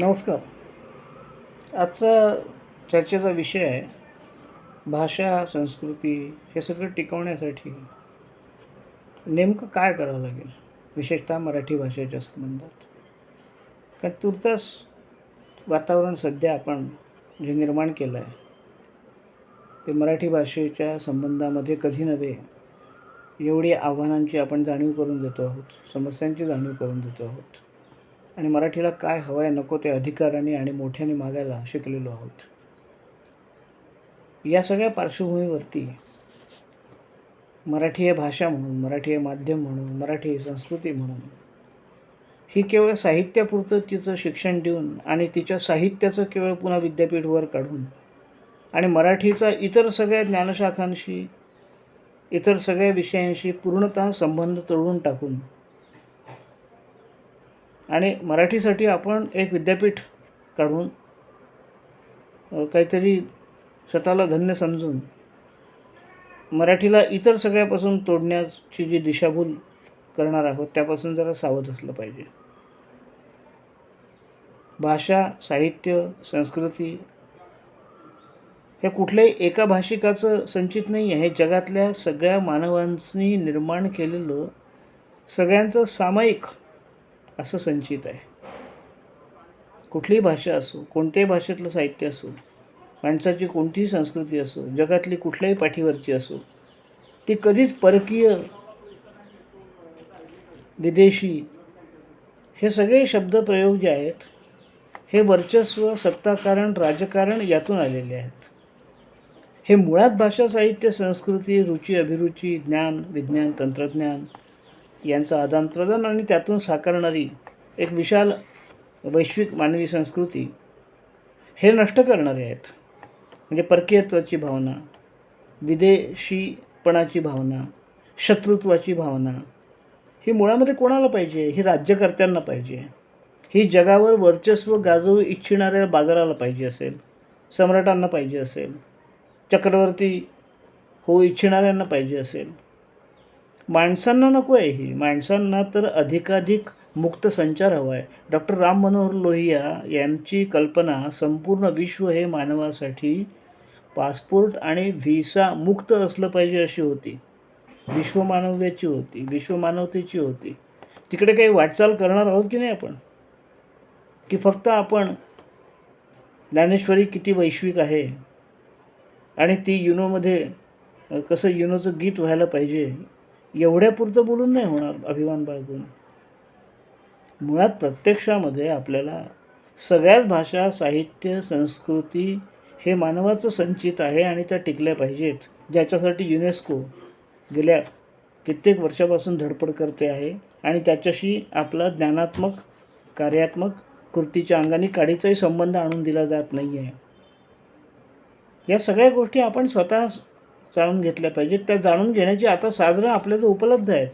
नमस्कार. आजचा चर्चेचा विषय आहे भाषा संस्कृती हे सगळं टिकवण्यासाठी नेमकं काय करावं लागेल? विशेषतः मराठी भाषेच्या संबंधात. कारण तुर्तास वातावरण सध्या आपण जे निर्माण केलं आहे ते मराठी भाषेच्या संबंधामध्ये कधी नव्हे एवढी आव्हानांची आपण जाणीव करून देतो आहोत समस्यांची जाणीव करून देतो आहोत. आणि मराठीला काय हवं आहे नको ते अधिकाराने आणि मोठ्याने मागायला शिकलेलो आहोत. या सगळ्या पार्श्वभूमीवरती मराठी हे भाषा म्हणून मराठी हे माध्यम म्हणून मराठी संस्कृती म्हणून ही केवळ साहित्यापुरतं तिचं शिक्षण देऊन आणि तिच्या साहित्याचं केवळ पुन्हा विद्यापीठवर काढून आणि मराठीचा इतर सगळ्या ज्ञानशाखांशी इतर सगळ्या विषयांशी पूर्णतः संबंध तोडून टाकून आणि मराठीसाठी आपण एक विद्यापीठ काढून काहीतरी स्वतःला धन्य समजून मराठीला इतर सगळ्यापासून तोडण्याची जी दिशाभूल करणार आहोत त्यापासून जरा सावध असलं पाहिजे. भाषा साहित्य संस्कृती हे कुठल्याही एका भाषिकाचं संचित नाही आहे हे जगातल्या सगळ्या मानवांनी निर्माण केलेलं सगळ्यांचं सामायिक असं संचित आहे. कुठलीही भाषा असो कोणत्याही भाषेतलं साहित्य असो माणसाची कोणतीही संस्कृती असो जगातली कुठल्याही पाठीवरची असो ती कधीच परकीय विदेशी हे सगळे शब्दप्रयोग जे आहेत हे वर्चस्व सत्ताकारण राजकारण यातून आलेले आहेत. हे मुळात भाषा साहित्य संस्कृती रुची अभिरुची ज्ञान विज्ञान तंत्रज्ञान यांचं आदानप्रदान आणि त्यातून साकारणारी एक विशाल वैश्विक मानवी संस्कृती हे नष्ट करणारे आहेत. म्हणजे परकीयत्वाची भावना विदेशीपणाची भावना शत्रुत्वाची भावना ही मुळामध्ये कोणाला पाहिजे? ही राज्यकर्त्यांना पाहिजे. ही जगावर वर्चस्व गाजवू इच्छिणाऱ्या बाजाराला पाहिजे असेल सम्राटांना पाहिजे असेल चक्रवर्ती होऊ इच्छिणाऱ्यांना पाहिजे असेल माणसांना नको आहे ही. माणसांना तर अधिकाधिक मुक्त संचार हवा आहे. डॉक्टर राम मनोहर लोहिया यांची कल्पना संपूर्ण विश्व हे मानवासाठी पासपोर्ट आणि व्हिसा मुक्त असलं पाहिजे अशी होती. विश्वमानव्याची होती. विश्वमानवतेची होती. तिकडे काही वाटचाल करणार आहोत की नाही आपण? की फक्त आपण ज्ञानेश्वरी किती वैश्विक आहे? आणि ती युनोमध्ये कसं युनोचं गीत व्हायला पाहिजे? एवढ्यापुरतं बोलून नाही होणार अभिमान बाळगून. मुळात प्रत्यक्षामध्ये आपल्याला सगळ्याच भाषा साहित्य संस्कृती हे मानवाचं संचित आहे आणि त्या टिकल्या पाहिजेत ज्याच्यासाठी युनेस्को गेल्या कित्येक वर्षापासून धडपड करते आहे आणि त्याच्याशी आपला ज्ञानात्मक कार्यात्मक कृतीच्या अंगाने काडीचाही संबंध आणून दिला जात नाही आहे या सगळ्या गोष्टी आपण स्वतः जाणून घेतल्या पाहिजेत त्या जाणून घेण्याची आता साधनं आपल्याजवळ उपलब्ध आहेत.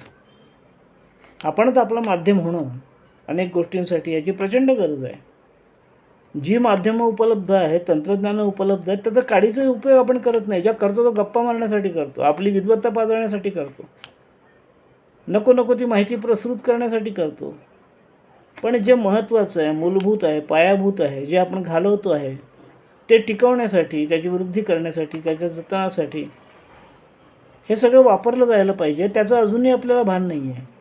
आपणच आपलं माध्यम होणं अनेक गोष्टींसाठी याची प्रचंड गरज आहे. जी माध्यमं उपलब्ध आहेत तंत्रज्ञानं उपलब्ध आहेत त्याचा काडीचाही उपयोग आपण करत नाही. ज्या करतो तो गप्पा मारण्यासाठी करतो आपली विद्वत्ता पाजवण्यासाठी करतो. नको नको ती माहिती प्रसृत करण्यासाठी करतो. पण जे महत्त्वाचं आहे मूलभूत आहे पायाभूत आहे जे आपण घालवतो आहे ते टिकवण्यासाठी त्याची वृद्धी करण्यासाठी त्याच्या जतनासाठी हे सगळं वापरलं जायला पाहिजे. त्याचं अजूनही आपल्याला भान नाही आहे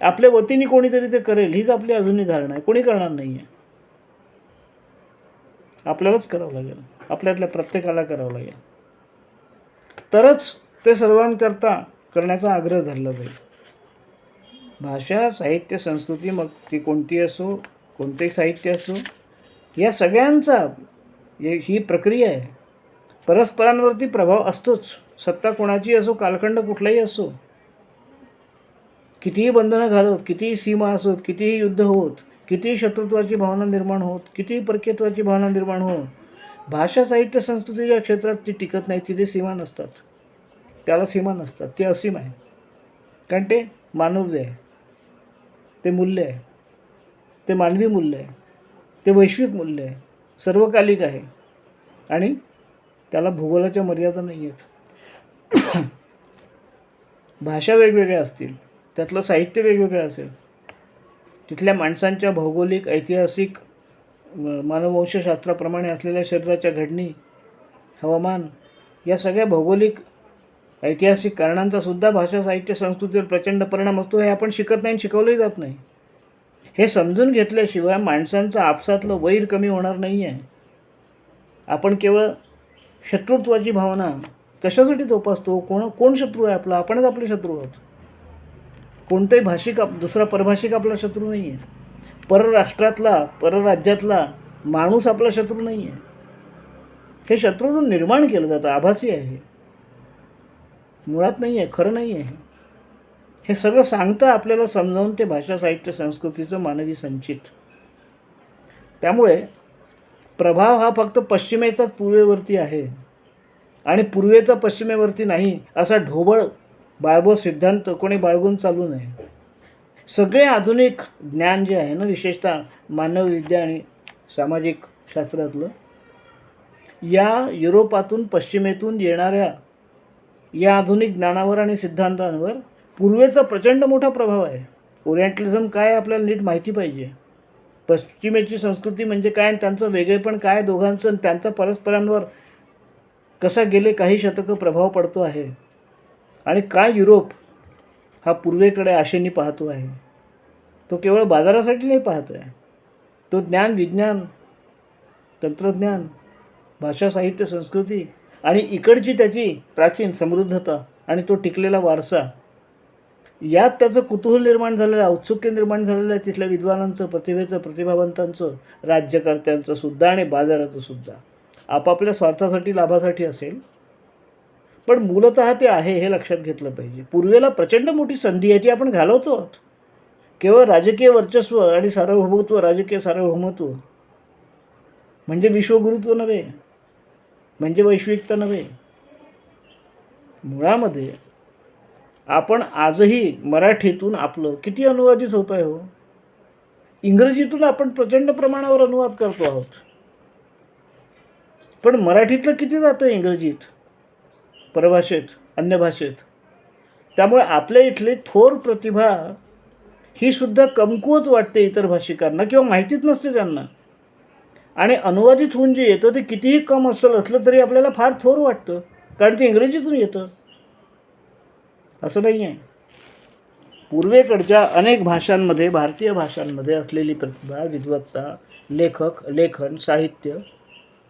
आपल्या वतीने कोणीतरी ते करेल हीच आपली अजूनही धारणा आहे. कोणी करणार नाही आहे आपल्यालाच करावं लागेल. आपल्यातल्या प्रत्येकाला करावं लागेल. तरच ते सर्वांकरता करण्याचा आग्रह धरला जाईल. भाषा साहित्य संस्कृती मग ती कोणती असो कोणतेही साहित्य असो या सगळ्यांचा हे- ही प्रक्रिया आहे. परस्परांवरती प्रभाव असतोच. सत्ता कोणाची असो कालखंड कुठलाही असो कितीही बंधनं घालत कितीही सीमा असोत कितीही युद्ध होत कितीही शत्रुत्वाची भावना निर्माण होत कितीही परकेत्वाची भावना निर्माण होत भाषा साहित्य संस्कृतीच्या क्षेत्रात ती टिकत नाही तिथे सीमा नसतात. त्याला सीमा नसतात. ते असीम आहे. कारण ते मानव्य आहे. ते मूल्य आहे. ते मानवी मूल्य आहे. ते वैश्विक मूल्य आहे. सर्वकालिक आहे. आणि त्याला भूगोलाच्या मर्यादा नाही आहेत भाषा वेगवेगळ्या असतील. त्यातलं साहित्य वेगवेगळं असेल. तिथल्या माणसांच्या भौगोलिक ऐतिहासिक मानववंशशास्त्राप्रमाणे असलेल्या शरीराच्या घडणी हवामान या सगळ्या भौगोलिक ऐतिहासिक कारणांचा सुद्धा भाषा साहित्य संस्कृतीवर प्रचंड परिणाम असतो. हे आपण शिकत नाही आणि शिकवलंही जात नाही. हे समजून घेतल्याशिवाय माणसांचं आपसातलं वैर कमी होणार नाही आहे आपण केवळ शत्रुत्वाची भावना कशासाठी जोपासतो? कोण कोण शत्रू आहे आपला? आपणच आपले शत्रू आहोत. कोणताही भाषिक आप दुसरा परभाषिक आपला शत्रू नाही आहे परराष्ट्रातला परराज्यातला माणूस आपला शत्रू नाही आहे हे शत्रूचं निर्माण केलं जातं आभासी आहे मुळात नाही आहे खरं नाही आहे हे सगळं सांगतं आपल्याला समजावून ते भाषा साहित्य संस्कृतीचं मानवी संचित. त्यामुळे प्रभाव हा फक्त पश्चिमेचाच पूर्वेवरती आहे. आणि पूर्वेचा पश्चिमेवरती नाही असा ढोबळ बाळबो सिद्धांत कोणी बाळगून चालू नये सगळे आधुनिक ज्ञान जे आहे ना विशेषतः मानवविद्या आणि सामाजिक शास्त्रातलं या युरोपातून पश्चिमेतून येणाऱ्या या आधुनिक ज्ञानावर आणि सिद्धांतांवर पूर्वेचा प्रचंड मोठा प्रभाव आहे. ओरिएंटलिझम काय आपल्याला नीट माहिती पाहिजे? पश्चिमेची संस्कृती म्हणजे काय आणि त्यांचं वेगळेपण काय दोघांचं आणि त्यांचा परस्परांवर कसा गेले काही शतकं प्रभाव पडतो आहे. आणि काय युरोप हा पूर्वेकडे आशेने पाहतो आहे. तो केवळ बाजारासाठी नाही पाहतो आहे तो ज्ञान विज्ञान तंत्रज्ञान भाषा साहित्य संस्कृती आणि इकडची त्याची प्राचीन समृद्धता आणि तो टिकलेला वारसा यात त्याचं कुतूहल निर्माण झालेलं आहे औत्सुक्य निर्माण झालेलं आहे तिथल्या विद्वानांचं प्रतिभेचं प्रतिभावंतांचं राज्यकर्त्यांचं सुद्धा आणि बाजाराचं सुद्धा. आपापल्या स्वार्थासाठी लाभासाठी असेल. पण मूलतः ते आहे हे लक्षात घेतलं पाहिजे. पूर्वेला प्रचंड मोठी संधी आहे ती आपण घालवतो. आहोत केवळ राजकीय वर्चस्व आणि सार्वभौमत्व राजकीय सार्वभौमत्व. म्हणजे विश्वगुरुत्व नव्हे म्हणजे वैश्विकता नव्हे. मुळामध्ये आपण आजही मराठीतून आपलं किती अनुवादित होत आहे हो? इंग्रजीतून आपण प्रचंड प्रमाणावर अनुवाद करतो आहोत. पण मराठीतलं किती जातं इंग्रजीत? परभाषेत अन्य भाषेत? त्यामुळे आपल्या इथली थोर प्रतिभा ही सुद्धा कमकुवत वाटते इतर भाषिकांना किंवा माहितीच नसते त्यांना. आणि अनुवादित होऊन जे येतं ते कितीही कम असलं असलं तरी आपल्याला फार थोर वाटतं. कारण ते इंग्रजीतून येतं. असं नाही आहे. पूर्वेकडच्या अनेक भाषांमध्ये भारतीय भाषांमध्ये असलेली प्रतिभा विद्वत्ता लेखक लेखन साहित्य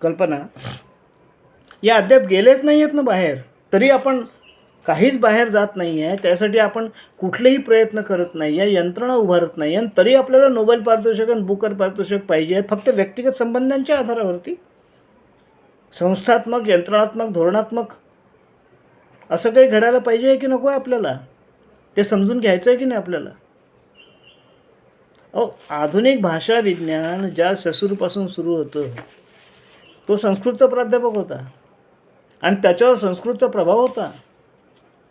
कल्पना. या अद्याप गेलेच नाही आहेत ना बाहेर. तरी आपण काहीच बाहेर जात नाही आहे त्यासाठी आपण कुठलेही प्रयत्न करत नाही आहे यंत्रणा उभारत नाही आणि तरी आपल्याला नोबेल पारितोषिक आणि बुकर पारितोषिक पाहिजे फक्त व्यक्तिगत संबंधांच्या आधारावरती. संस्थात्मक यंत्रणात्मक धोरणात्मक. असं काही घडायला पाहिजे की नको आहे आपल्याला? ते समजून घ्यायचं आहे की नाही आपल्याला? अहो आधुनिक भाषा विज्ञान ज्या ससूरपासून सुरू होतं तो संस्कृतचा प्राध्यापक होता. आणि त्याच्यावर संस्कृतचा प्रभाव होता.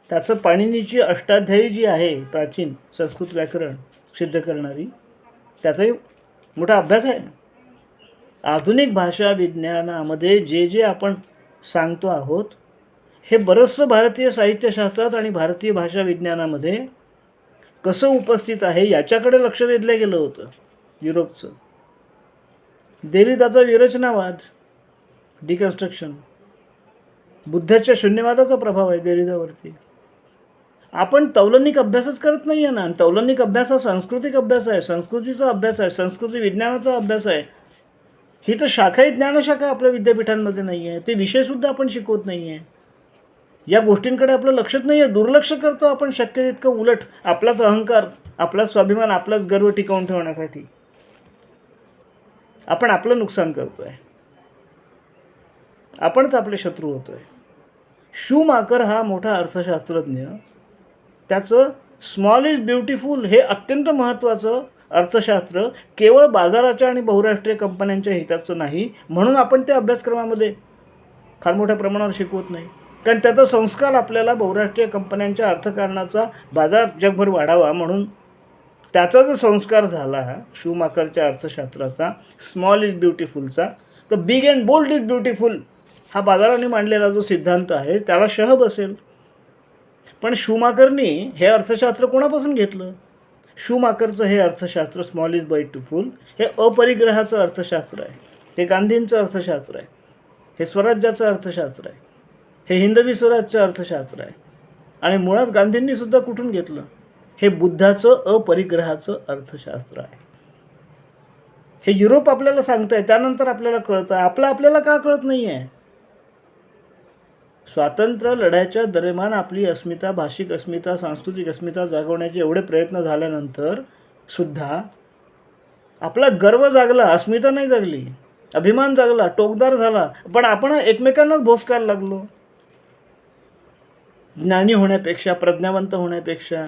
त्याचं पाणिनीची अष्टाध्यायी जी आहे प्राचीन संस्कृत व्याकरण सिद्ध करणारी त्याचाही मोठा अभ्यास आहे. आधुनिक भाषा विज्ञानामध्ये जे जे आपण सांगतो आहोत हे बरंचसं भारतीय साहित्यशास्त्रात आणि भारतीय भाषा विज्ञानामध्ये कसं उपस्थित आहे याच्याकडे लक्ष वेधलं गेलं होतं युरोपचं. देरिदाचा विरचनावाद डिकन्स्ट्रक्शन बुद्धाच्या शून्यवादाचा प्रभाव आहे देरिदावरती आपण तौलनिक अभ्यासच करत नाही आहे ना. आणि तौलनिक अभ्यास हा सांस्कृतिक अभ्यास आहे. संस्कृतीचा अभ्यास आहे. संस्कृती विज्ञानाचा अभ्यास आहे. ही तर शाखा ही ज्ञानशाखा आपल्या विद्यापीठांमध्ये नाही आहे. ते विषयसुद्धा आपण शिकवत नाही आहे. या गोष्टींकडे आपलं लक्षच नाही आहे. दुर्लक्ष करतो आपण शक्य तितकं उलट आपलाच अहंकार आपलाच स्वाभिमान आपलाच गर्व टिकवून ठेवण्यासाठी. आपण आपलं नुकसान करतो आहे आपणच आपले शत्रू होतो आहे शूमाकर हा मोठा अर्थशास्त्रज्ञ. त्याचं स्मॉल इज ब्युटिफुल हे अत्यंत महत्त्वाचं अर्थशास्त्र केवळ बाजाराच्या आणि बहुराष्ट्रीय कंपन्यांच्या हिताचं नाही म्हणून आपण त्या अभ्यासक्रमामध्ये फार मोठ्या प्रमाणावर शिकवत नाही. कारण त्याचा संस्कार आपल्याला बहुराष्ट्रीय कंपन्यांच्या अर्थकारणाचा बाजार जगभर वाढावा म्हणून त्याचा जो संस्कार झाला शूमाकरच्या अर्थशास्त्राचा स्मॉल इज ब्युटिफुलचा तर big and bold is beautiful हा बाजाराने मांडलेला जो सिद्धांत आहे त्याला शह बसेल पण शूमाकरनी हे अर्थशास्त्र कोणापासून घेतलं? शूमाकरचं हे अर्थशास्त्र small is beautiful हे अपरिग्रहाचं अर्थशास्त्र आहे. हे गांधींचं अर्थशास्त्र आहे. हे स्वराज्याचं अर्थशास्त्र आहे. हे हिंदवी स्वराज्यचं अर्थशास्त्र आहे. आणि मुळात गांधींनीसुद्धा कुठून घेतलं? हे बुद्धाचं अपरिग्रहाचं अर्थशास्त्र आहे. हे युरोप आपल्याला सांगतंय त्यानंतर आपल्याला कळतं. आपलं आपल्याला का कळत नाही आहे स्वातंत्र्य लढ्याच्या दरम्यान आपली अस्मिता भाषिक अस्मिता सांस्कृतिक अस्मिता जागवण्याचे एवढे प्रयत्न झाल्यानंतर सुद्धा आपला गर्व जागला अस्मिता नाही जागली अभिमान जागला टोकदार झाला. पण आपण एकमेकांनाच भोसकायला लागलो. ज्ञानी होण्यापेक्षा प्रज्ञावंत होण्यापेक्षा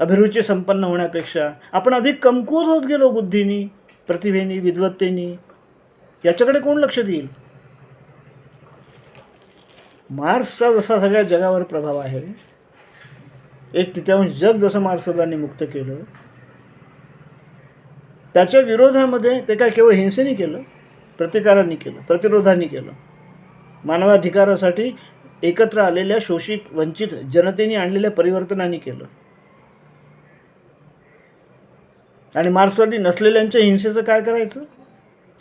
अभिरुची संपन्न होण्यापेक्षा आपण अधिक कमकुवत होत गेलो बुद्धीनी प्रतिभेनी विद्वत्तेनी. याच्याकडे कोण लक्ष देईल? मार्सचा जसा सगळ्या जगावर प्रभाव आहे एक तृतीयांश जग जसं मार्क्सवादांनी मुक्त केलं त्याच्या विरोधामध्ये ते काय केवळ हिंसेने केलं प्रतिकारांनी केलं प्रतिरोधांनी केलं. मानवाधिकारासाठी एकत्र आलेल्या शोषित वंचित जनतेने आणलेल्या परिवर्तनाने केलं. आणि मार्क्सवादी नसलेल्यांच्या हिंसेचं काय करायचं?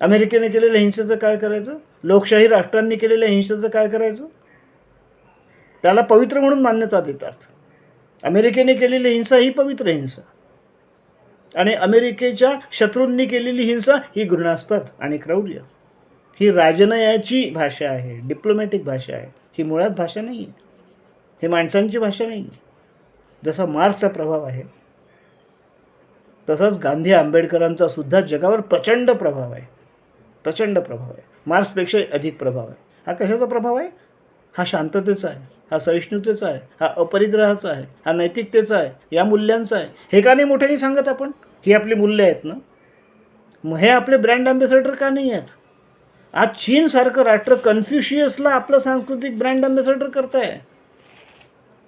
अमेरिकेने केलेल्या हिंसेचं काय करायचं? लोकशाही राष्ट्रांनी केलेल्या हिंसेचं काय करायचं? त्याला पवित्र म्हणून मान्यता देतात. अमेरिकेने केलेली हिंसा ही पवित्र हिंसा. आणि अमेरिकेच्या शत्रूंनी केलेली हिंसा ही घृणास्पद आणि क्रौर्य. ही राजनयाची भाषा आहे डिप्लोमॅटिक भाषा आहे. ही मुळात भाषा नाही आहे ही माणसांची भाषा नाही आहे जसा मार्क्सचा प्रभाव आहे तसंच गांधी आंबेडकरांचा सुद्धा जगावर प्रचंड प्रभाव आहे. प्रचंड प्रभाव आहे. मार्क्सपेक्षा अधिक प्रभाव आहे. हा कशाचा प्रभाव आहे? हा शांततेचा आहे. हा सहिष्णुतेचा आहे हा अपरिग्रहाचा आहे हा नैतिकतेचा आहे या मूल्यांचा आहे. हे का नाही मोठ्याने सांगत आपण? ही आपली मूल्य आहेत ना? मग हे आपले ब्रँड अँबॅसेडर का नाही आहेत? आज चीनसारखं राष्ट्र कन्फ्युशियसला आपलं सांस्कृतिक ब्रँड अँबॅसेडर करताय.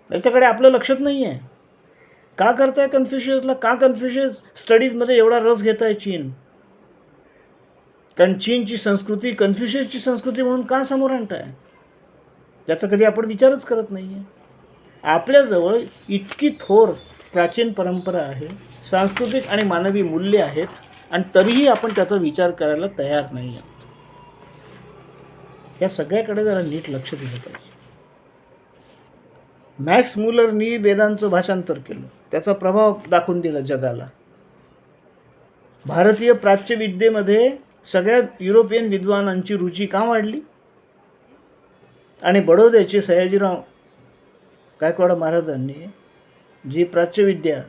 त्याच्याकडे आपलं लक्षात नाही आहे का करताय कन्फ्युशियसला? का कन्फ्युशियस स्टडीजमध्ये एवढा रस घेत आहे चीन? कारण चीनची संस्कृती कन्फ्युशियसची संस्कृती म्हणून का समोर आणताय? ज्याचा कधी आपण विचारच करत नाही आहे आपल्याजवळ इतकी थोर प्राचीन परंपरा आहे सांस्कृतिक आणि मानवी मूल्य आहेत आणि तरीही आपण त्याचा विचार करायला तयार नाही आहोत या सगळ्याकडे जरा नीट लक्ष दिलं पाहिजे. मॅक्स मुलरनी वेदांचं भाषांतर केलं. त्याचा प्रभाव दाखवून दिला जगाला. भारतीय प्राच्यविद्येमध्ये सगळ्यात युरोपियन विद्वानांची रुची का वाढली? आणि बडोद्याचे सयाजीराव गायकवाड महाराजांनी जी प्राच्यविद्या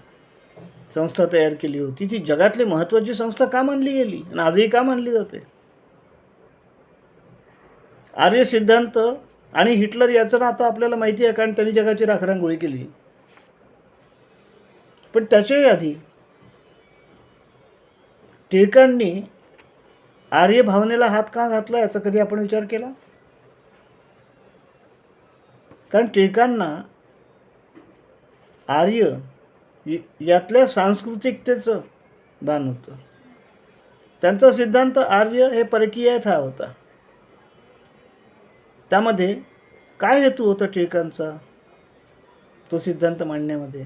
संस्था तयार केली होती ती जगातली महत्त्वाची संस्था का मानली गेली? आणि आजही का मानली जाते? आर्य सिद्धांत आणि हिटलर याचं ना आता आपल्याला माहिती आहे कारण त्यांनी जगाची राखरांगोळी केली. पण त्याच्याही आधी टिळकांनी आर्य भावनेला हात का घातला याचा कधी आपण विचार केला? कारण टिळकांना आर्य यातल्या सांस्कृतिकतेचं भान होतं. त्यांचा सिद्धांत आर्य हे परकीयत हा होता. त्यामध्ये काय हेतू होता टिळकांचा? तो सिद्धांत मांडण्यामध्ये.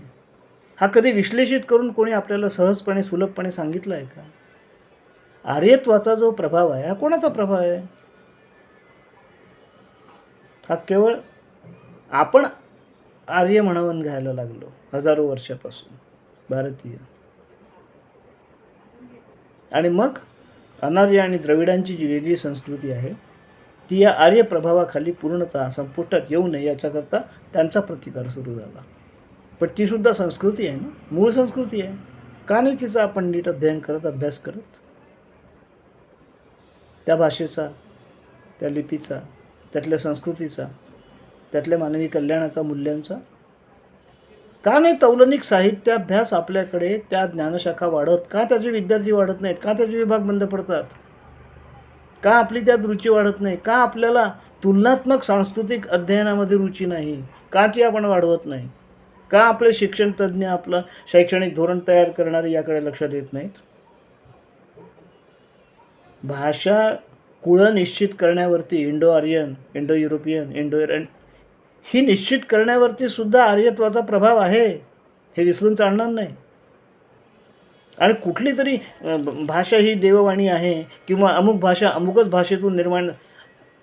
हा कधी विश्लेषित करून कोणी आपल्याला सहजपणे सुलभपणे सांगितलं आहे का? आर्यत्वाचा जो प्रभाव आहे हा कोणाचा प्रभाव आहे? हा केवळ आपण आर्य म्हणवून घ्यायला लागलो हजारो वर्षापासून भारतीय. आणि मग अनार्य आणि द्रविडांची जी वेगळी संस्कृती आहे ती या आर्य प्रभावाखाली पूर्णतः संपुष्टात येऊ नये याच्याकरता त्यांचा प्रतिकार सुरू झाला. पण तीसुद्धा संस्कृती आहे ना? मूळ संस्कृती आहे. का नाही तिचा आपण नीट अध्ययन करत अभ्यास करत? त्या भाषेचा त्या लिपीचा त्यातल्या संस्कृतीचा त्यातल्या मानवी कल्याणाचा मूल्यांचा? का नाही तौलनिक साहित्याभ्यास आपल्याकडे त्या ज्ञानशाखा वाढत? का त्याचे विद्यार्थी वाढत नाहीत? का त्याचे विभाग बंद पडतात? का आपली त्यात रुची वाढत नाही? का आपल्याला तुलनात्मक सांस्कृतिक अध्ययनामध्ये रुची नाही? का ती आपण वाढवत नाही? का आपले शिक्षण तज्ज्ञ आपलं शैक्षणिक धोरण तयार करणारे याकडे लक्ष देत नाहीत? भाषा कुळं निश्चित करण्यावरती Indo Aryan Indo European Indo ही निश्चित करण्यावरती सुद्धा आर्यत्वाचा प्रभाव आहे हे विसरून चालणार नाही. आणि कुठली तरी भाषा ही देववाणी आहे किंवा अमुक भाषा अमुकच भाषेतून निर्माण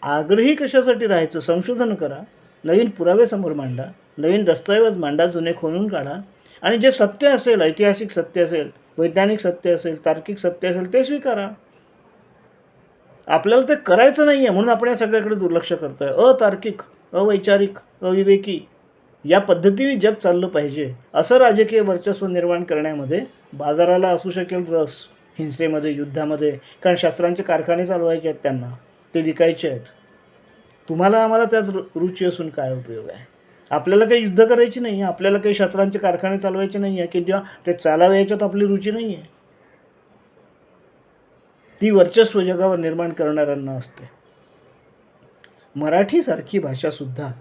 आग्रही कशासाठी राहायचं संशोधन करा नवीन पुरावे समोर मांडा नवीन दस्तऐवज मांडा जुने खोलून काढा. आणि जे सत्य असेल ऐतिहासिक सत्य असेल वैज्ञानिक सत्य असेल तार्किक सत्य असेल ते स्वीकारा. आपल्याला ते करायचं नाही आहे म्हणून आपण या सगळ्याकडे दुर्लक्ष करतो आहे अतार्किक अवैचारिक. अविवेकी. या पद्धतीने जग चाललं पाहिजे. असं राजकीय वर्चस्व निर्माण करण्यामध्ये बाजाराला असू शकेल रस हिंसेमध्ये युद्धामध्ये कारण शस्त्रांचे कारखाने चालवायचे आहेत त्यांना? ते विकायचे आहेत. तुम्हाला आम्हाला त्यात रु रुची असून काय उपयोग आहे? आपल्याला काही युद्ध करायची नाही आहे आपल्याला काही शस्त्रांचे कारखाने चालवायचे नाही आहे किंवा ते चालावे याच्यात आपली रुची नाही आहे ती वर्चस्व जगावर निर्माण करणाऱ्यांना असते. मराठीसारखी भाषासुद्धा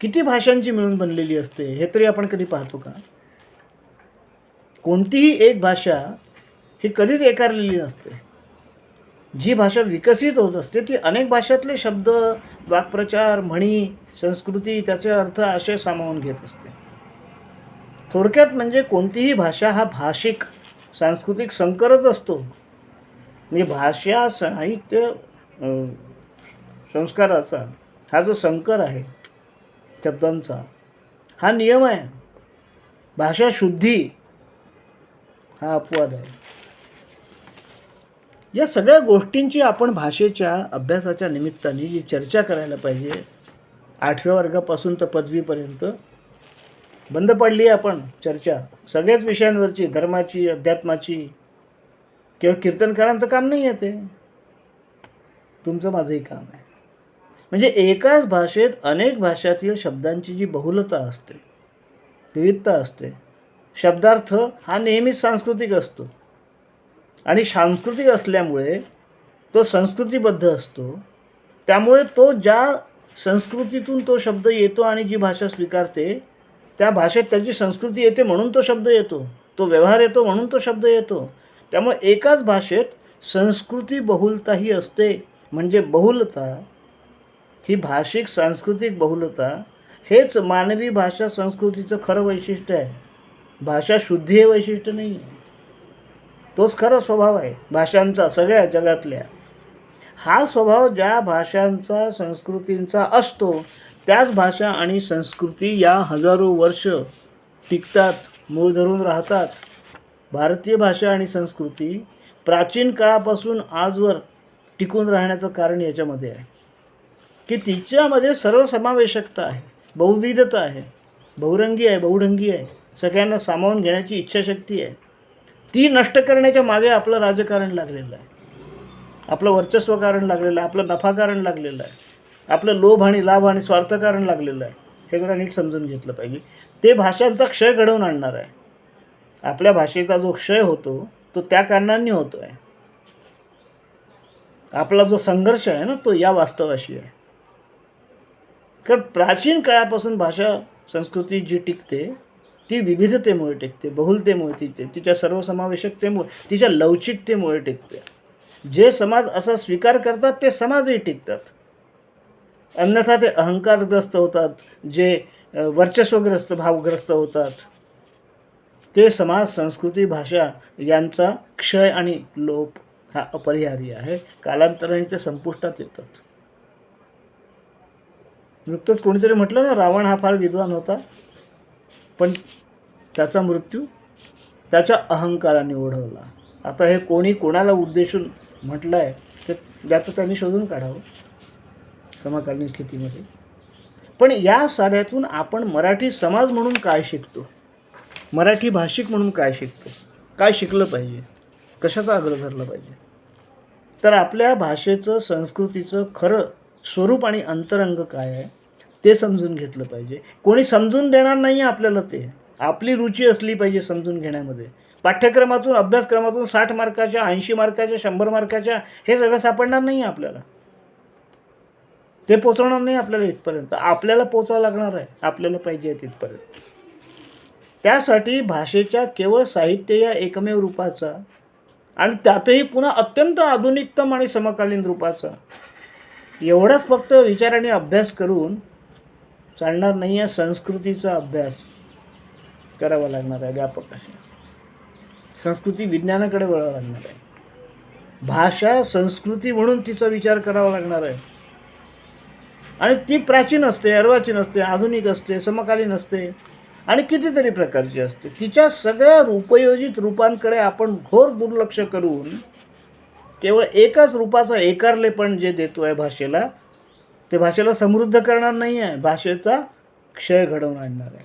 किती भाषांची मिळून बनलेली असते हे तरी आपण कधी पाहतो का? कोणतीही एक भाषा ही कधीच एकारलेली नसते. जी भाषा विकसित होत असते ती अनेक भाषातले शब्द वाक्प्रचार म्हणी संस्कृती त्याचे अर्थ आशय सामावून घेत असते. थोडक्यात म्हणजे कोणतीही भाषा हा भाषिक सांस्कृतिक संकरच असतो. म्हणजे भाषा साहित्य संस्काराचा हा जो संकर आहे शब्दांचा हा नियम आहे. भाषा शुद्धी हा अपवाद आहे. या सगळ्या गोष्टींची आपण भाषेच्या अभ्यासाच्या निमित्ताने जी चर्चा करायला पाहिजे आठव्या वर्गापासून तर पदवीपर्यंत बंद पडली आहे आपण चर्चा. सगळ्याच विषयांवरची धर्माची अध्यात्माची किंवा कीर्तनकारांचं काम नाही आहे ते. तुमचं माझंही काम आहे. म्हणजे एकाच भाषेत अनेक भाषातील शब्दांची जी बहुलता असते विविधता असते शब्दार्थ हा नेहमीच सांस्कृतिक असतो. आणि सांस्कृतिक असल्यामुळे तो संस्कृतीबद्ध असतो. त्यामुळे तो ज्या संस्कृतीतून तो शब्द येतो आणि जी भाषा स्वीकारते त्या भाषेत त्याची संस्कृती येते म्हणून तो शब्द येतो. तो व्यवहार येतो म्हणून तो शब्द येतो. त्यामुळे एकाच भाषेत संस्कृती बहुलताही असते. म्हणजे बहुलता ही भाषिक सांस्कृतिक बहुलता हेच मानवी भाषा संस्कृतीचं खरं वैशिष्ट्य आहे. भाषा शुद्धी हे वैशिष्ट्य नाही आहे. तोच खरा स्वभाव आहे भाषांचा सगळ्या जगातल्या. हा स्वभाव ज्या भाषांचा संस्कृतींचा असतो त्याच भाषा आणि संस्कृती या हजारो वर्ष टिकतात मूळ धरून राहतात. भारतीय भाषा आणि संस्कृती प्राचीन काळापासून आजवर टिकून राहण्याचं कारण याच्यामध्ये आहे. की तिच्यामध्ये सर्वसमावेशकता आहे बहुविधता आहे बहुरंगी आहे बहुढंगी आहे सगळ्यांना सामावून घेण्याची इच्छाशक्ती आहे. ती नष्ट करण्याच्या मागे आपलं राजकारण लागलेलं आहे. आपलं वर्चस्व कारण लागलेलं आहे आपलं नफाकारण लागलेलं आहे. आपलं लोभ आणि लाभ आणि स्वार्थकारण लागलेलं आहे. हे जरा नीट समजून घेतलं पाहिजे. ते भाषांचा क्षय घडवून आणणार आहे. आपल्या भाषेचा जो क्षय होतो तो त्या कारणांनी होतो आहे आपला जो संघर्ष आहे ना तो या वास्तवाशी आहे. कारण प्राचीन काळापासून भाषा संस्कृती जी टिकते ती विविधतेमुळे टिकते बहुलतेमुळे टिकते तिच्या सर्वसमावेशकतेमुळे तिच्या लवचिकतेमुळे टिकते. जे समाज असा स्वीकार करतात ते समाजही टिकतात. अन्यथा ते अहंकारग्रस्त होतात जे वर्चस्वग्रस्त भावग्रस्त होतात. ते समाज संस्कृती भाषा यांचा क्षय आणि लोप हा अपरिहार्य आहे. कालांतराने ते संपुष्टात येतात. नुकतंच कोणीतरी म्हटलं ना रावण हा फार विद्वान होता. पण त्याचा मृत्यू त्याच्या अहंकाराने ओढवला. आता हे कोणी कोणाला उद्देशून म्हटलं आहे ते त्याचं त्यांनी शोधून काढावं समकालीन स्थितीमध्ये. पण या साऱ्यातून आपण मराठी समाज म्हणून काय शिकतो? मराठी भाषिक म्हणून काय शिकतो? काय शिकलं पाहिजे? कशाचा आग्रह धरला पाहिजे? तर आपल्या भाषेचं संस्कृतीचं खरं स्वरूप आणि अंतरंग काय आहे ते समजून घेतलं पाहिजे. कोणी समजून देणार नाही आहे आपल्याला ते. आपली रुची असली पाहिजे समजून घेण्यामध्ये. पाठ्यक्रमातून अभ्यासक्रमातून साठ मार्काच्या ऐंशी मार्काच्या शंभर मार्काच्या हे सगळं सापडणार नाही आहे आपल्याला. ते पोचवणार नाही आपल्याला इथपर्यंत. आपल्याला पोचावं लागणार आहे. आपल्याला पाहिजे आहे तिथपर्यंत. त्यासाठी भाषेच्या केवळ साहित्य या एकमेव रूपाचा आणि त्यातही पुन्हा अत्यंत आधुनिकतम आणि समकालीन रूपाचा एवढाच फक्त विचाराने अभ्यास करून चालणार नाही आहे संस्कृतीचा अभ्यास करावा लागणार आहे व्यापक अशी. संस्कृती विज्ञानाकडे वळावं लागणार आहे. भाषा संस्कृती म्हणून तिचा विचार करावा लागणार आहे. आणि ती प्राचीन असते अर्वाचीन असते आधुनिक असते समकालीन असते आणि कितीतरी प्रकारची असते. तिच्या सगळ्या उपयोजित रूपांकडे आपण घोर दुर्लक्ष करून केवळ एकाच रूपाचं एकारलेपण जे देतो आहे भाषेला ते भाषेला समृद्ध करणार नाही आहे भाषेचा क्षय घडवून आणणार आहे.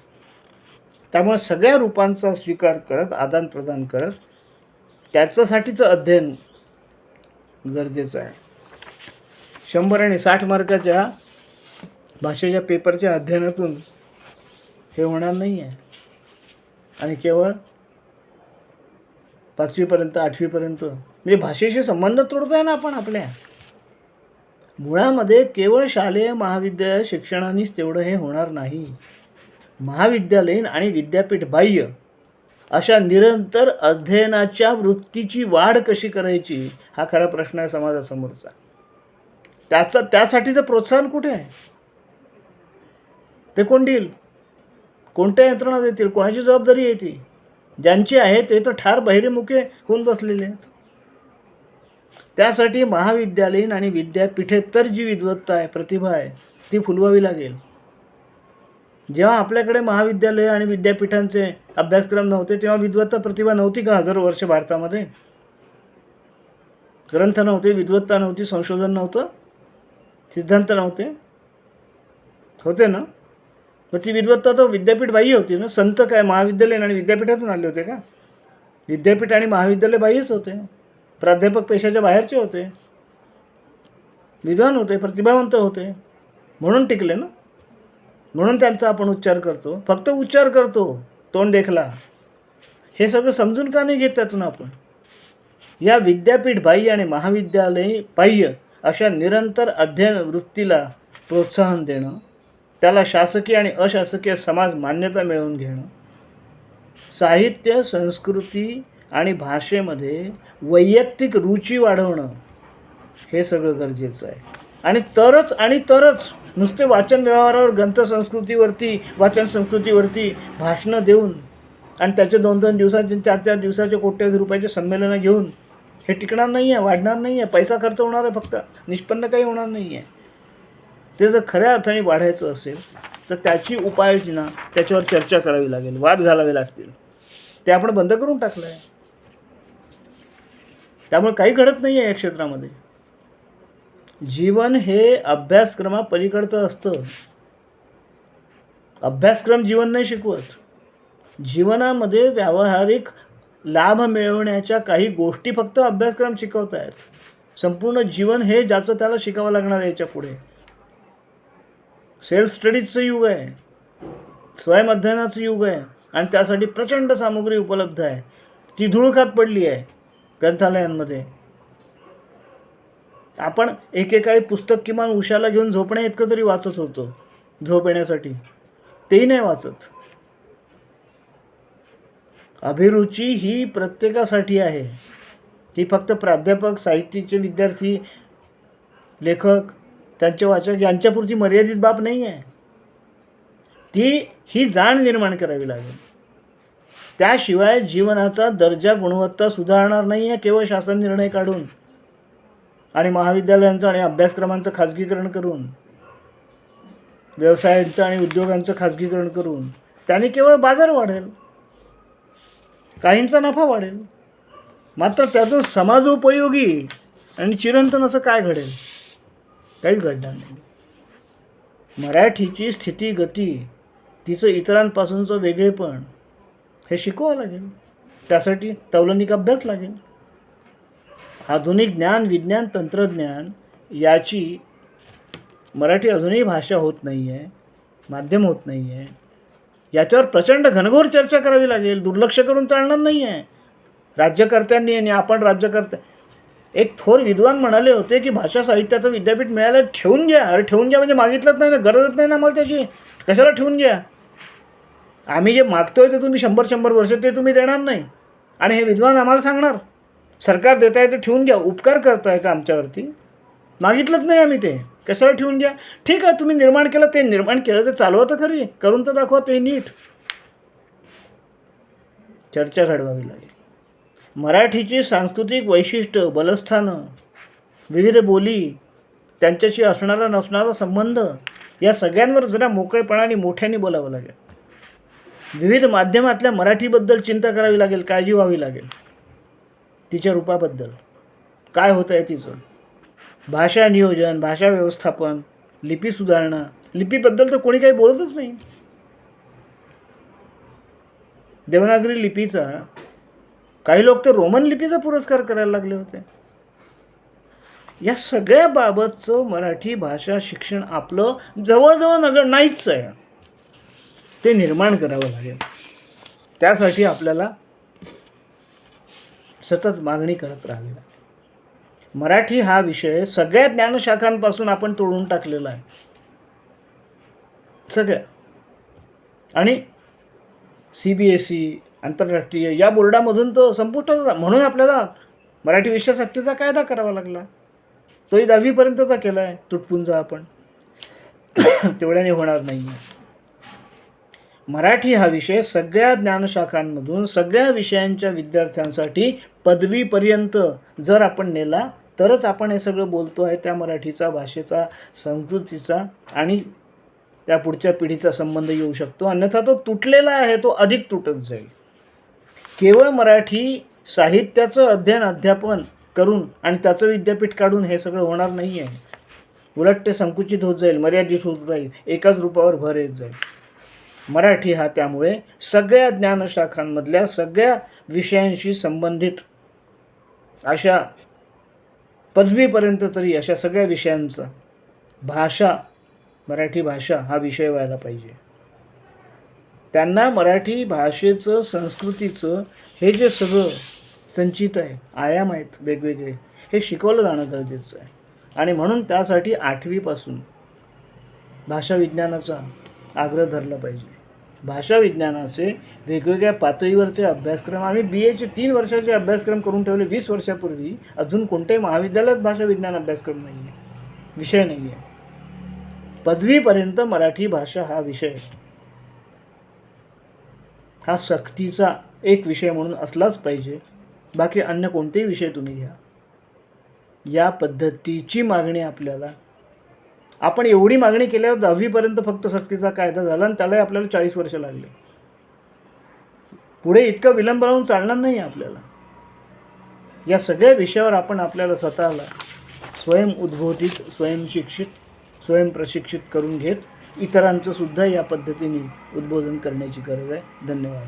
त्यामुळे सगळ्या रूपांचा स्वीकार करत आदानप्रदान करत त्याच्यासाठीचं अध्ययन गरजेचं आहे. शंभर आणि साठ मार्काच्या भाषेच्या पेपरच्या अध्ययनातून हे होणार नाही आहे. आणि केवळ पाचवीपर्यंत आठवीपर्यंत म्हणजे भाषेशी संबंध तोडतोय ना आपण आपल्या. मुळामध्ये केवळ शालेय महाविद्यालय शिक्षणानेच तेवढं हे होणार नाही. महाविद्यालयीन आणि विद्यापीठ बाह्य अशा निरंतर अध्ययनाच्या वृत्तीची वाढ कशी करायची हा खरा प्रश्न आहे समाजासमोरचा. त्याचा त्यासाठीचं प्रोत्साहन कुठे आहे? ते कोण देईल? कोणत्या यंत्रणा देतील? कोणाची जबाबदारी आहे ती? ज्यांची आहे ते तर ठार बहिरेमुखे होऊन बसलेले आहेत. त्यासाठी महाविद्यालयीन आणि विद्यापीठेतर जी विद्वत्ता आहे प्रतिभा आहे ती फुलवावी लागेल. जेव्हा आपल्याकडे महाविद्यालय आणि विद्यापीठांचे अभ्यासक्रम नव्हते तेव्हा विद्वत्ता प्रतिभा नव्हती का हजारो वर्ष भारतामध्ये? ग्रंथ नव्हते विद्वत्ता नव्हती संशोधन नव्हतं सिद्धांत नव्हते. होते ना? मग ती विद्वत्ता तर विद्यापीठ बाह्य होती ना? संत काय महाविद्यालयीन आणि विद्यापीठातून आले होते का? विद्यापीठ आणि महाविद्यालय बाह्यच होते. प्राध्यापक पेशाच्या बाहेरचे होते. विद्वान होते प्रतिभावंत होते. म्हणून टिकले ना. म्हणून त्यांचा आपण उच्चार करतो. फक्त उच्चार करतो तोंड देखला. हे सगळं समजून का नाही घेत त्यातून आपण? या विद्यापीठ बाह्य आणि महाविद्यालय बाह्य अशा निरंतर अध्ययन वृत्तीला प्रोत्साहन देणं त्याला शासकीय आणि अशासकीय समाज मान्यता मिळवून घेणं साहित्य संस्कृती आणि भाषेमध्ये वैयक्तिक रुची वाढवणं हे सगळं गरजेचं आहे. आणि तरच आणि तरच नुसते वाचन व्यवहारावर ग्रंथसंस्कृतीवरती वाचन संस्कृतीवरती भाषणं देऊन आणि त्याचे दोन दोन दिवसाचे चार चार दिवसाचे कोट्यावधी रुपयाचे संमेलनं घेऊन हे टिकणार नाही आहे वाढणार नाही आहे पैसा खर्च होणार आहे फक्त निष्पन्न काही होणार नाही आहे ते जर खऱ्या अर्थाने वाढायचं असेल तर त्याची उपाययोजना त्याच्यावर चर्चा करावी लागेल वाद घालावे लागतील. ते आपण बंद करून टाकलं आहे त्यामुळे काही घडत नाही आहे या क्षेत्रामध्ये. जीवन हे अभ्यासक्रमापलीकडचं असतं. अभ्यासक्रम जीवन नाही शिकवत. जीवनामध्ये व्यावहारिक लाभ मिळवण्याच्या काही गोष्टी फक्त अभ्यासक्रम शिकवत आहेत. संपूर्ण जीवन हे ज्याचं त्याला शिकावं लागणार आहे याच्यापुढे. सेल्फ स्टडीजचं युग आहे. स्वयं अध्ययनाचं युग आहे. आणि त्यासाठी प्रचंड सामुग्री उपलब्ध आहे. ती धुळखात पडली आहे. ग्रंथालयांमध्ये. आपण एकेकाळी पुस्तक किमान उशाला घेऊन झोपण्या इतकं तरी वाचत होतो झोप येण्यासाठी. तेही नाही वाचत. अभिरुची ही प्रत्येकासाठी आहे. ती फक्त प्राध्यापक साहित्याचे विद्यार्थी लेखक त्यांचे वाचक यांच्यापुरती मर्यादित बाब नाही आहे ती ही जाण निर्माण करावी लागेल. त्याशिवाय जीवनाचा दर्जा गुणवत्ता सुधारणार नाही आहे केवळ शासन निर्णय काढून. आणि महाविद्यालयांचं आणि अभ्यासक्रमांचं खाजगीकरण करून. व्यवसायांचं आणि उद्योगांचं खाजगीकरण करून. त्याने केवळ बाजार वाढेल. काहींचा नफा वाढेल. मात्र त्यातून समाजोपयोगी आणि चिरंतन असं काय घडेल? काहीच घडणार नाही. मराठीची स्थिती गती तिचं इतरांपासूनचं वेगळेपण हे शिकवावं लागेल. त्यासाठी तौलनिक अभ्यास लागेल. आधुनिक ज्ञान विज्ञान तंत्रज्ञान याची मराठी अजूनही भाषा होत नाही आहे माध्यम होत नाही आहे याच्यावर प्रचंड घनघोर चर्चा करावी लागेल. दुर्लक्ष करून चालणार नाही आहे राज्यकर्त्यांनी आणि आपण राज्यकर्ते एक थोर विद्वान म्हणाले होते की भाषा साहित्याचं विद्यापीठ मिळालं ठेवून घ्या. अरे ठेवून घ्या म्हणजे मागितलंच नाही ना गरजच नाही ना आम्हाला त्याची. कशाला ठेवून घ्या? आम्ही जे मागतोय ते तुम्ही शंभर शंभर वर्ष ते तुम्ही देणार नाही. आणि हे विद्वान आम्हाला सांगणार सरकार देत आहे ते ठेवून घ्या उपकार करताय का आमच्यावरती? मागितलंच नाही आम्ही ते. कशाला ठेवून घ्या? ठीक आहे तुम्ही निर्माण केलं ते निर्माण केलं ते चालवा तर खरी करून तर दाखवा ते नीट. चर्चा घडवावी लागेल. मराठीची सांस्कृतिक वैशिष्ट्य बलस्थानं विविध बोली त्यांच्याशी असणारा नसणारा संबंध या सगळ्यांवर जरा मोकळेपणाने मोठ्याने बोलावं लागेल. विविध माध्यमातल्या मराठीबद्दल चिंता करावी लागेल काळजी व्हावी लागेल. तिच्या रूपाबद्दल. काय होतं आहे तिचं? भाषा नियोजन भाषा व्यवस्थापन लिपी सुधारणा. लिपीबद्दल तर कोणी काही बोलतच नाही. देवनागरी लिपीचा काही लोक तर रोमन लिपीचा पुरस्कार करायला लागले होते. या सगळ्या बाबतचं मराठी भाषा शिक्षण आपलं जवळजवळ नग नाहीच आहे. ते निर्माण करावं लागेल. त्यासाठी आपल्याला सतत मागणी करत राहावी लागेल मराठी हा विषय सगळ्या ज्ञानशाखांपासून आपण तोडून टाकलेला आहे. सगळ्या. आणि सी बी एस ई आंतरराष्ट्रीय या बोर्डामधून तो संपुष्टात म्हणून आपल्याला मराठी विषय सक्तीचा कायदा करावा लागला. तोही दहावीपर्यंतचा केला आहे तुटपुंजा आपण. तेवढ्याने होणार नाही आहे मराठी हा विषय सगळ्या ज्ञानशाखांमधून सगळ्या विषयांच्या विद्यार्थ्यांसाठी पदवीपर्यंत जर आपण नेला तरच आपण हे सगळं बोलतो आहे त्या मराठीचा भाषेचा संस्कृतीचा आणि त्या पुढच्या पिढीचा संबंध येऊ शकतो. अन्यथा तो तुटलेला आहे तो अधिक तुटत जाईल. केवळ मराठी साहित्याचं अध्ययन अध्यापन करून आणि त्याचं विद्यापीठ काढून हे सगळं होणार नाही आहे उलट ते संकुचित होत जाईल मर्यादित होत जाईल एकाच रूपावर भर येत जाईल. मराठी हा त्यामुळे सगळ्या ज्ञानशाखांमधल्या सगळ्या विषयांशी संबंधित. अशा पदवीपर्यंत तरी अशा सगळ्या विषयांचा भाषा मराठी भाषा हा विषय व्हायला पाहिजे. त्यांना मराठी भाषेचं संस्कृतीचं हे जे सगळं संचित आहे आयाम आहेत वेगवेगळे हे शिकवलं जाणं गरजेचं आहे. आणि म्हणून त्यासाठी आठवीपासून भाषा विज्ञानाचा आग्रह धरला पाहिजे. भाषा विज्ञानाचे वेगवेगळ्या पातळीवरचे अभ्यासक्रम. आम्ही बी एचे तीन वर्षाचे अभ्यासक्रम करून ठेवले. वीस वर्षापूर्वी अजून कोणत्याही महाविद्यालयात भाषा विज्ञान अभ्यासक्रम नाही आहे विषय नाही आहे पदवीपर्यंत मराठी भाषा हा विषय. हा सक्तीचा एक विषय म्हणून असलाच पाहिजे. बाकी अन्य कोणतेही विषय तुम्ही घ्या. या पद्धतीची मागणी आपल्याला आपण एवढी मागणी केल्यावर दहावीपर्यंत फक्त सक्तीचा कायदा झाला आणि त्यालाही आपल्याला चाळीस वर्ष लागले. पुढे इतकं विलंब राहून चालणार नाही आपल्याला. या सगळ्या विषयावर आपण आपल्याला स्वतःला स्वयं उद्बोधित स्वयंशिक्षित स्वयंप्रशिक्षित करून घेत इतरांचं सुद्धा या पद्धतीने उद्बोधन करण्याची गरज आहे. धन्यवाद.